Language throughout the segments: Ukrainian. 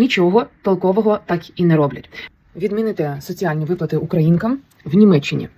нічого толкового так і не роблять. Відмінити соціальні виплати українкам в Німеччині.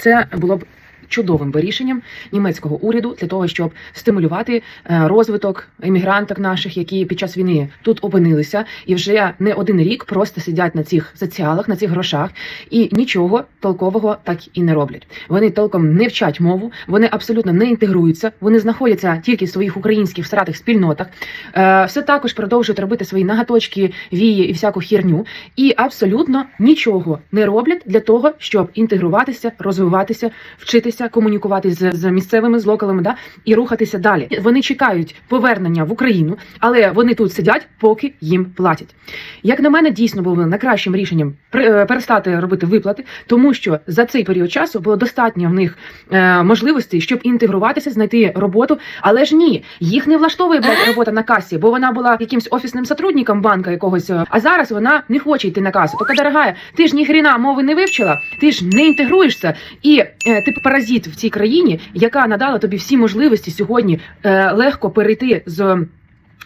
Це було б чудовим би рішенням німецького уряду для того, щоб стимулювати е, розвиток іммігранток наших, які під час війни тут опинилися, і вже не один рік просто сидять на цих соціалах, на цих грошах, і нічого толкового так і не роблять. Вони толком не вчать мову, вони абсолютно не інтегруються, вони знаходяться тільки в своїх українських сратих спільнотах. Е, все також продовжують робити свої нагаточки, вії і всяку хірню, і абсолютно нічого не роблять для того, щоб інтегруватися, розвиватися, вчитися, комунікувати з, з місцевими з локалами, да і рухатися далі. Вони чекають повернення в Україну, але вони тут сидять, поки їм платять. Як на мене, дійсно було найкращим рішенням е, перестати робити виплати, тому що за цей період часу було достатньо в них е, можливостей, щоб інтегруватися, знайти роботу. Але ж ні, їх не влаштовує робота на касі, бо вона була якимсь офісним сотрудником банка якогось. е, А зараз вона не хоче йти на касу. Така дорогая, ти ж ні хрена мови не вивчила, ти ж не інтегруєшся, і е, ти паразит в цій країні, яка надала тобі всі можливості сьогодні е, легко перейти з.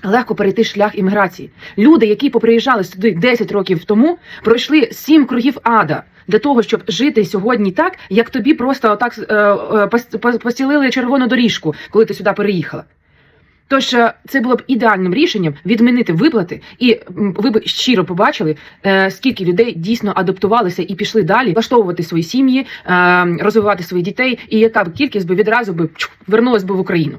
Легко перейти шлях імміграції. Люди, які поприїжджали сюди 10 років тому, пройшли сім кругів ада для того, щоб жити сьогодні так, як тобі просто отак е, е, пос- пос- постілили червону доріжку, коли ти сюди переїхала. Тож е, це було б ідеальним рішенням відмінити виплати, і ви б щиро побачили, е, скільки людей дійсно адаптувалися і пішли далі, влаштовувати свої сім'ї, е, розвивати своїх дітей, і яка б кількість би відразу би вернулась би в Україну.